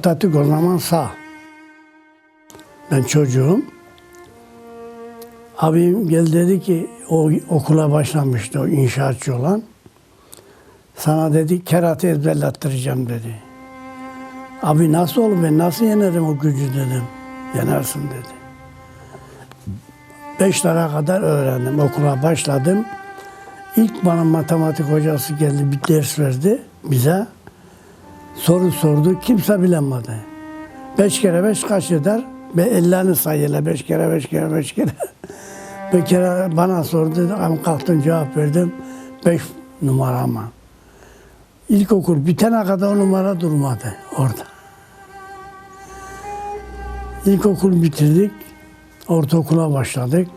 Atatürk o zaman sağ. Ben çocuğum. Abim geldi dedi ki o okula başlamıştı o inşaatçı olan. Sana dedi kerate ezberletttireceğim dedi. Abi nasıl olur ben nasıl yenerim o gücü dedim. Yenersin dedi. Beşlere kadar öğrendim. Okula başladım. İlk bana matematik hocası geldi bir ders verdi bize. Soru sordu. Kimse bilemedi. Beş kere beş kaç eder? Ve ellerini sayıyla beş kere beş kere beş kere. bir kere bana sordu. Ben kalktım cevap verdim. Beş numara ama. İlkokul bitene kadar o numara durmadı orada. İlkokul bitirdik. Ortaokula başladık.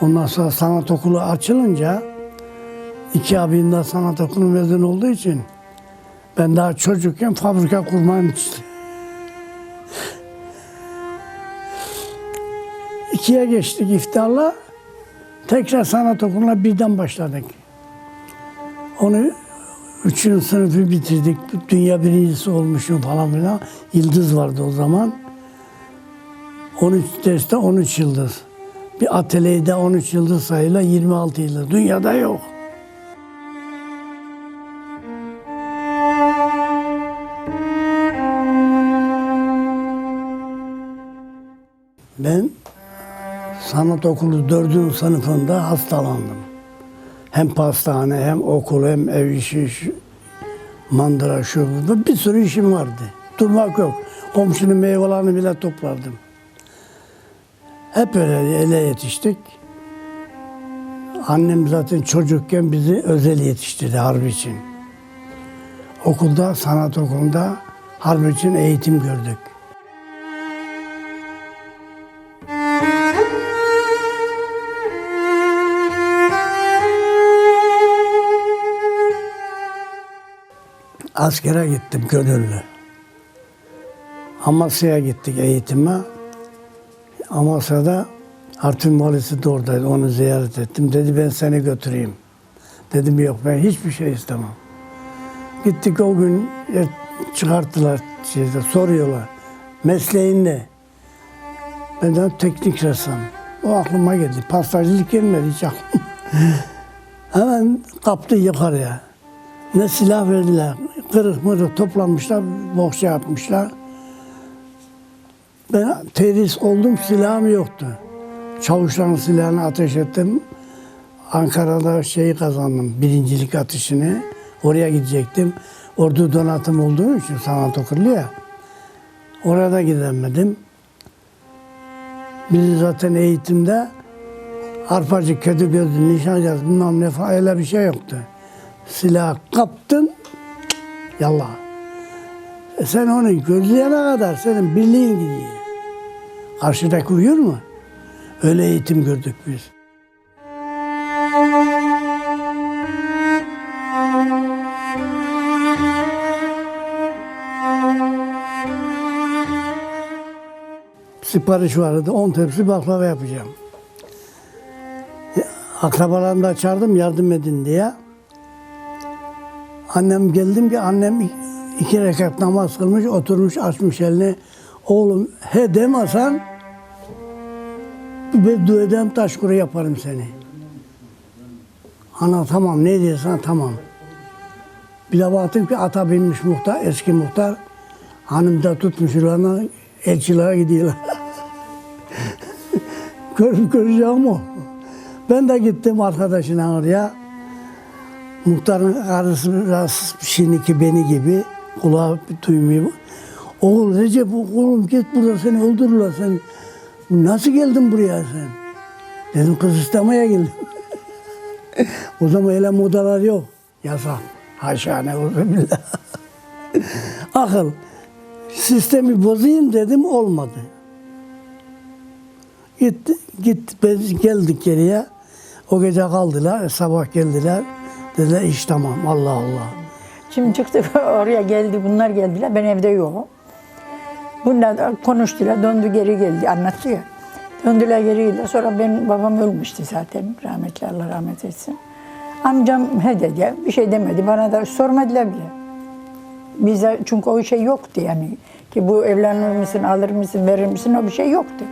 Ondan sonra sanat okulu açılınca iki abim de sanat okulu mezun olduğu için ben daha çocukken fabrika kurmanın için. İkiye geçtik iftarla. Tekrar sanat okuluna birden başladık. Onu üçüncü sınıfı bitirdik. Dünya birincisi olmuşum falan filan. Yıldız vardı o zaman. 13 derste 13 yıldız. Bir atölyede 13 yıldız sayıyla 26 yıldız. Dünyada yok. Ben sanat okulu dördüncü sınıfında hastalandım. Hem pastane hem okul hem ev işi şu, mandıra şu bu bir sürü işim vardı. Durmak yok. Komşunun meyvelerini bile toplardım. Hep öyle ele yetiştik. Annem zaten çocukken bizi özel yetiştirdi harp için. Okulda, sanat okulunda harp için eğitim gördük. Askere gittim gönüllü. Amasya'ya gittik eğitime. Amasya'da Artvin Valisi de oradaydı. Onu ziyaret ettim. Dedi ben seni götüreyim. Dedim yok ben hiçbir şey istemem. Gittik o gün e, çıkarttılar şeyde, soruyorlar. Mesleğin ne? Ben de teknik ressam. O aklıma geldi. Pastacılık gelmedi hiç aklıma. Hemen kaptı yukarıya. Ne silah verdiler. Kırık mırık toplanmışlar, bohça yapmışlar. Ben terhis oldum, silahım yoktu. Çavuşların silahını ateş ettim. Ankara'da şeyi kazandım, birincilik atışını. Oraya gidecektim. Ordu donatım olduğum için sanat okulu ya. Oraya da gidemedim. Biz zaten eğitimde arpacı, kötü gözlü, nişancı, bilmem ne falan öyle bir şey yoktu. Silah kaptın, yallah. E sen onu gözleyene kadar senin birliğin gidiyor. Karşıdaki uyur mu? Öyle eğitim gördük biz. Sipariş vardı. 10 tepsi baklava yapacağım. Akrabalarımı da çağırdım yardım edin diye. Annem geldim ki annem iki rekat namaz kılmış, oturmuş açmış elini. Oğlum he demesen bir duedem taş kuru yaparım seni. Ana tamam ne diyorsan tamam. Bir de baktım ki ata binmiş muhtar, eski muhtar. Hanım da tutmuş yılana elçilere gidiyorlar. Görüp göreceğim o. Ben de gittim arkadaşına oraya. Muhtarın karısı biraz şimdiki beni gibi kulağı duymuyor. Oğul Recep oğlum git burada seni öldürürler sen. Nasıl geldin buraya sen? Dedim kız istemeye geldim. o zaman öyle modalar yok. Yasak. Haşa ne billah. Akıl. Sistemi bozayım dedim olmadı. Gitti, git, biz geldik geriye. O gece kaldılar, sabah geldiler. Dediler iş tamam, Allah Allah. Şimdi çıktık oraya geldi, bunlar geldiler. Ben evde yokum. Bunlar konuştular, döndü geri geldi, anlattı ya. Döndüler geri geldi. Sonra benim babam ölmüştü zaten, rahmetli Allah rahmet etsin. Amcam he dedi, bir şey demedi, bana da sormadılar bile. Bize çünkü o şey yoktu yani. Ki bu evlenir misin, alır mısın, verir misin o bir şey yoktu.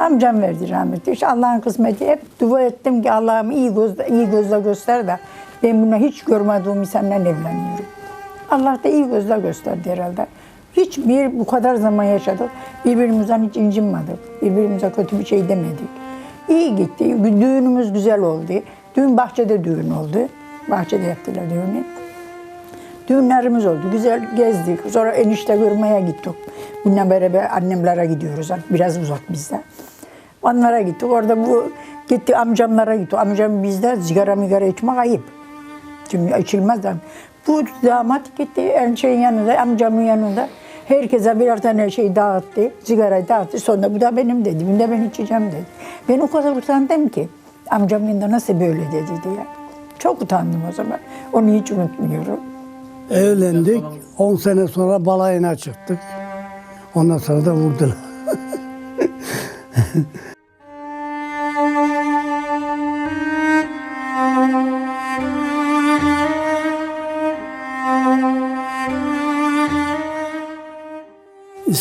Amcam verdi rahmetli. İşte Allah'ın kısmeti hep dua ettim ki Allah'ım iyi gözle, iyi gözle göster de ben bunu hiç görmediğim insanla evleniyorum. Allah da iyi gözle gösterdi herhalde. Hiçbir bu kadar zaman yaşadık. Birbirimizden hiç incinmedik. Birbirimize kötü bir şey demedik. İyi gitti. Düğünümüz güzel oldu. Düğün bahçede düğün oldu. Bahçede yaptılar düğünü. Düğünlerimiz oldu. Güzel gezdik. Sonra enişte görmeye gittik. Bununla beraber annemlere gidiyoruz. Biraz uzak bizde. Onlara gittik. Orada bu gitti amcamlara gitti. Amcam bizde sigara migara içmek ayıp. Şimdi içilmez de. Bu damat gitti en yanında, amcamın yanında. Herkese birer tane şey dağıttı, sigara dağıttı. Sonra bu da benim dedi, bunu da ben içeceğim dedi. Ben o kadar utandım ki, amcamın yanında nasıl böyle dedi diye. Çok utandım o zaman. Onu hiç unutmuyorum. Evlendik. 10 sene sonra balayına çıktık. Ondan sonra da vurdular.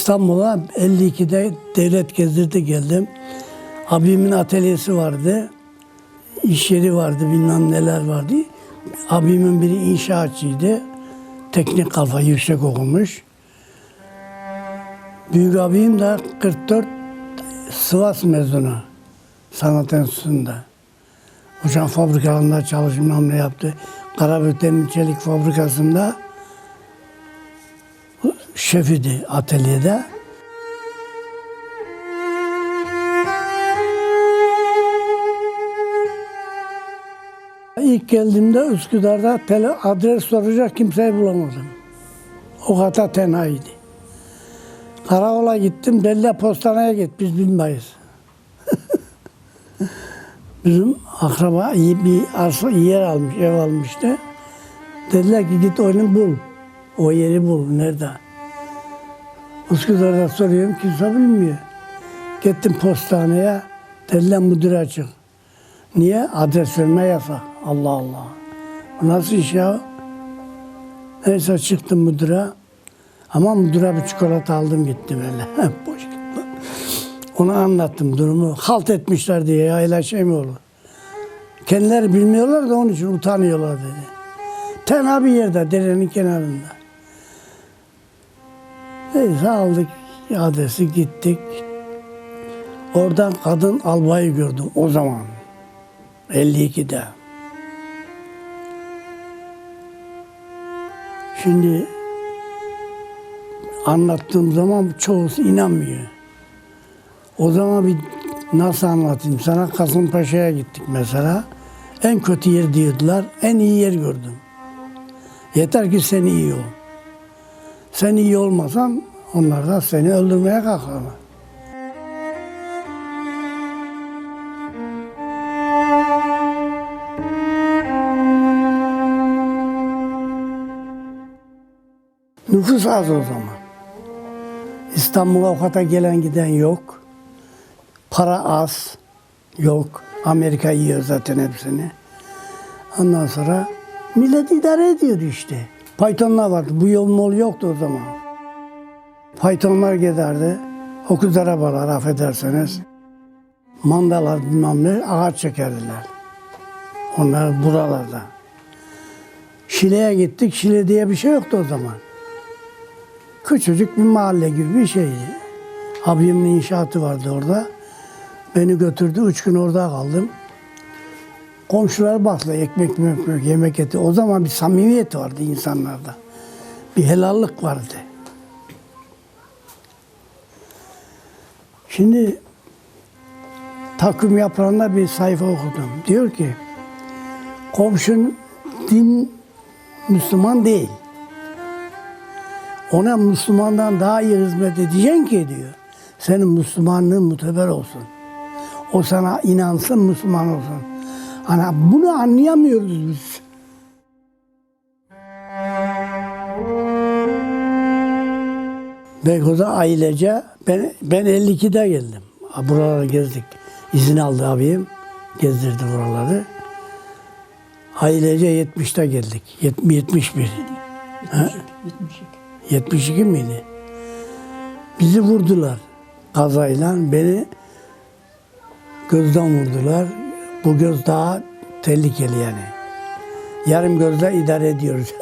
İstanbul'a 52'de devlet gezdirdi geldim. Abimin atölyesi vardı. iş yeri vardı, bilmem neler vardı. Abimin biri inşaatçıydı. Teknik kafa yüksek okumuş. Büyük abim de 44 Sivas mezunu. Sanat Enstitüsü'nde. Uçan fabrikalarında çalışmam ne yaptı. Karabük Demir Çelik Fabrikası'nda şefidi atölyede. İlk geldiğimde Üsküdar'da tele, adres soracak kimseyi bulamadım. O kadar tenhaydı. Karakola gittim, Bella Postaneye git, biz bilmeyiz. Bizim akraba iyi bir arsa, yer almış, ev almıştı. Dediler ki git onu bul. O yeri bul, nerede? Üsküdar'da soruyorum, kimse bilmiyor. Gittim postaneye, dediler müdür açık. Niye? Adres verme yasak. Allah Allah. Bu nasıl iş ya? Neyse çıktım müdüre. Ama müdüre bir çikolata aldım gitti böyle. Boş gitti. Ona anlattım durumu. Halt etmişler diye ya öyle şey mi olur? Kendileri bilmiyorlar da onun için utanıyorlar dedi. Tenha bir yerde derenin kenarında. Neyse aldık adresi gittik. Oradan kadın albayı gördüm o zaman. 52'de. Şimdi anlattığım zaman çoğusu inanmıyor. O zaman bir nasıl anlatayım sana Kasımpaşa'ya gittik mesela. En kötü yer diyordular. En iyi yer gördüm. Yeter ki sen iyi ol. Sen iyi olmasan onlar da seni öldürmeye kalkarlar. Nüfus az o zaman. İstanbul'a o kadar gelen giden yok. Para az. Yok. Amerika yiyor zaten hepsini. Ondan sonra millet idare ediyordu işte. Pythonlar vardı. Bu yol mol yoktu o zaman. Pythonlar giderdi. Okuz arabalar affederseniz. Mandalar bilmem ne ağaç çekerdiler. Onlar buralarda. Şile'ye gittik. Şile diye bir şey yoktu o zaman. Küçücük bir mahalle gibi bir şeydi. Abimin inşaatı vardı orada. Beni götürdü. Üç gün orada kaldım. Komşular baktılar ekmek ekmek yemek eti. O zaman bir samimiyet vardı insanlarda. Bir helallik vardı. Şimdi takvim yaprağında bir sayfa okudum. Diyor ki komşun din Müslüman değil. Ona Müslümandan daha iyi hizmet edeceksin ki diyor. Senin Müslümanlığın muteber olsun. O sana inansın, Müslüman olsun. Ana bunu anlayamıyoruz biz. Beykoz'a ailece ben, ben 52'de geldim. Buraları gezdik. İzin aldı abim. Gezdirdi buraları. Ailece 70'te geldik. Yet- 71. 72. 72. 72 miydi? Bizi vurdular kazayla. Beni gözden vurdular. Bu göz daha tehlikeli yani. Yarım gözle idare ediyoruz.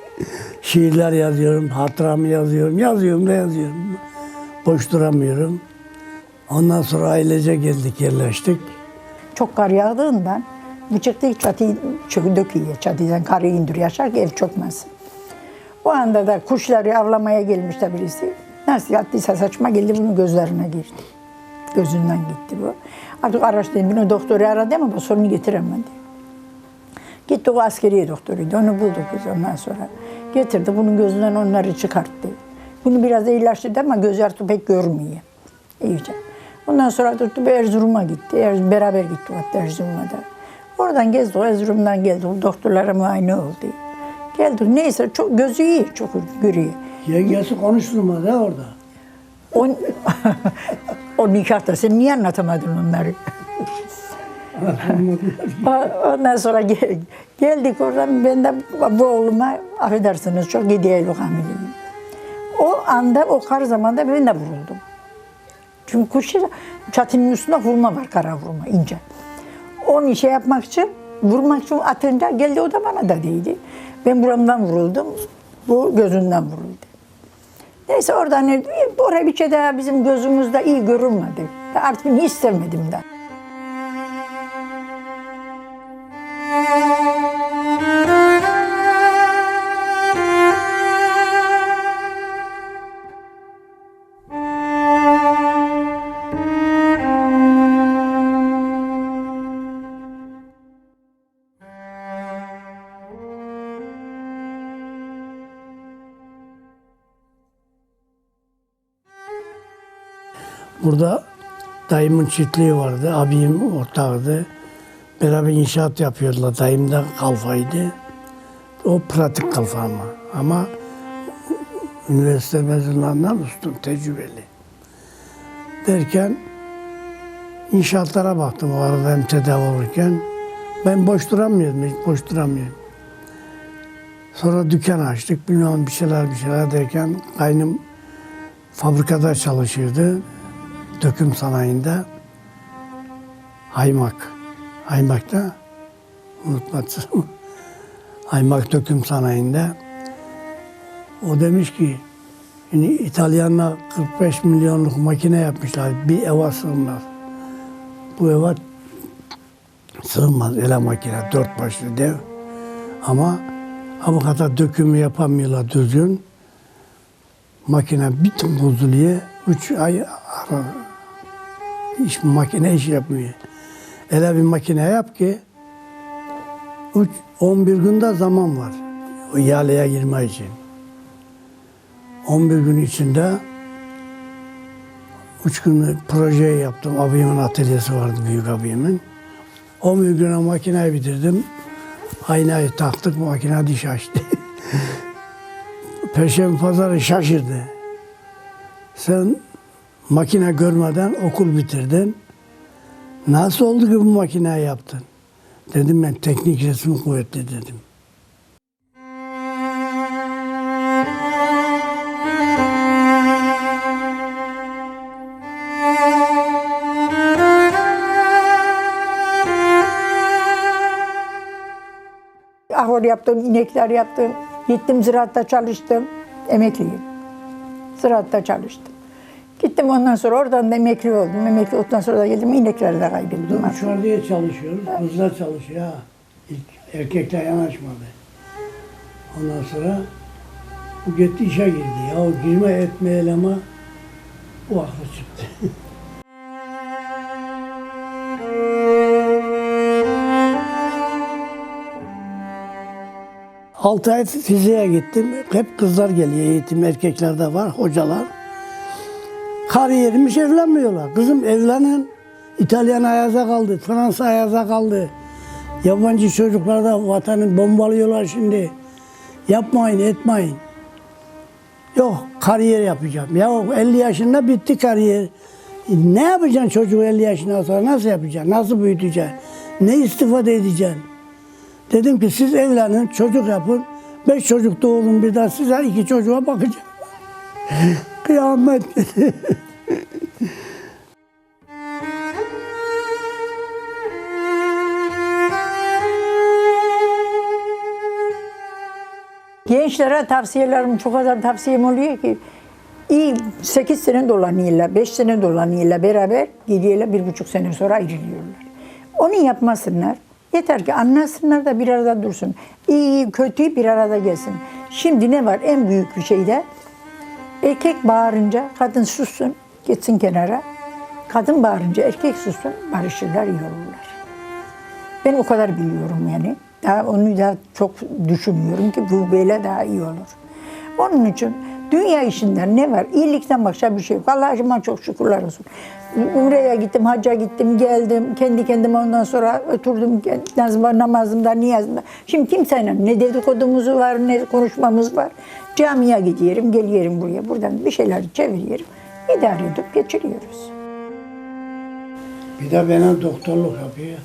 Şiirler yazıyorum, hatıramı yazıyorum. Yazıyorum da yazıyorum. Boş duramıyorum. Ondan sonra ailece geldik, yerleştik. Çok kar yağdığından bu çıktı çatıyı çökü döküyor. Çatıdan karı indir yaşar ki ev çökmesin. O anda da kuşları avlamaya gelmiş de birisi. Nasıl yattıysa saçma geldi bunun gözlerine girdi. Gözünden gitti bu. Artık araştırdım. Bunu doktoru aradı ama bu sorunu getiremedi. Gitti o askeriye doktoruydu. Onu bulduk biz ondan sonra. Getirdi bunun gözünden onları çıkarttı. Bunu biraz iyileştirdi ama göz artık pek görmüyor. İyice. Ondan sonra tuttu bir Erzurum'a gitti. Er- beraber gittik hatta Erzurum'a da. Oradan gezdi. O Erzurum'dan geldi. O doktorlara muayene oldu. Geldik. Neyse çok gözü iyi. Çok görüyor. Yengesi konuşturmadı orada. O, o nikahta sen niye anlatamadın onları? O- Ondan sonra gel- geldik oradan ben de bu oğluma affedersiniz çok ideal hamileyim. O anda o kar zamanda ben de vuruldum. Çünkü kuşu çatının üstünde vurma var kara vurma ince. Onu şey yapmak için vurmak için atınca geldi o da bana da değdi. Ben buramdan vuruldum. Bu gözünden vuruldu. Neyse oradan oraya bir şey daha bizim gözümüzde iyi görünmedi. Artık hiç istemedim de. Burada dayımın çiftliği vardı, abim ortağıydı. Beraber inşaat yapıyordular. Dayım da kalfaydı. O pratik kalfa ama. Ama üniversite mezunlarından üstün, tecrübeli. Derken inşaatlara baktım o arada hem tedavi olurken. Ben boş duramıyordum, hiç boş duramıyorum. Sonra dükkan açtık, bilmem bir şeyler bir şeyler derken kaynım fabrikada çalışıyordu döküm sanayinde Haymak. Haymak'ta unutmazsın. Haymak döküm sanayinde o demiş ki yani İtalyanlar 45 milyonluk makine yapmışlar. Bir eve sığmaz. Bu eve sığmaz ele makine. Dört başlı dev. Ama kadar dökümü yapamıyorlar düzgün. Makine bütün bozuluyor. Üç ay ara, iş, makine iş yapmıyor. Öyle bir makine yap ki üç, 11 günde zaman var. O ihaleye girme için. 11 gün içinde üç gün proje yaptım. Abimin atölyesi vardı büyük abimin. 11 güne makineyi bitirdim. Aynayı taktık makine diş açtı. Perşembe pazarı şaşırdı. Sen makine görmeden okul bitirdin. Nasıl oldu ki bu makineyi yaptın? Dedim ben teknik resim kuvvetli dedim. Ahır yaptım, inekler yaptım. Gittim ziraatta çalıştım. Emekliyim. Ziraatta çalıştım. Gittim ondan sonra oradan da emekli oldum. Emekli olduktan sonra da geldim inekleri de kaybettim. artık. Dışarıda çalışıyoruz. Kızlar çalışıyor ha. İlk erkekler yanaşmadı. Ondan sonra bu gitti işe girdi. Ya o girme etme eleme bu aklı çıktı. Altı ay fiziğe gittim. Hep kızlar geliyor. Eğitim erkeklerde var, hocalar. Kariyermiş evlenmiyorlar. Kızım evlenin. İtalyan ayaza kaldı, Fransa ayaza kaldı. Yabancı çocuklar da vatanı bombalıyorlar şimdi. Yapmayın, etmeyin. Yok, kariyer yapacağım. Ya 50 yaşında bitti kariyer. Ne yapacaksın çocuğu 50 yaşından sonra? Nasıl yapacaksın? Nasıl büyüteceksin? Ne istifade edeceksin? Dedim ki siz evlenin, çocuk yapın. Beş çocuk doğurdum bir daha size iki çocuğa bakacağım. Kıyamet. Gençlere tavsiyelerim çok kadar tavsiyem oluyor ki iyi 8 sene dolanıyorlar, 5 sene dolanıyorlar beraber gidiyorlar bir buçuk sene sonra ayrılıyorlar. Onu yapmasınlar. Yeter ki anlasınlar da bir arada dursun. İyi kötü bir arada gelsin. Şimdi ne var en büyük bir şey de erkek bağırınca kadın sussun gitsin kenara. Kadın bağırınca erkek sussun barışırlar iyi olurlar. Ben o kadar biliyorum yani. Daha onu da çok düşünüyorum ki bu böyle daha iyi olur. Onun için dünya işinden ne var? İyilikten başka bir şey yok. Allah'ıma çok şükürler olsun. Umre'ye gittim, hacca gittim, geldim. Kendi kendime ondan sonra oturdum namazımda, niyazımda. Şimdi kimseyle ne dedikodumuz var, ne konuşmamız var. Camiye gidiyorum, geliyorum buraya. Buradan bir şeyler çeviriyorum. İdare edip geçiriyoruz. bir de bana doktorluk yapıyor.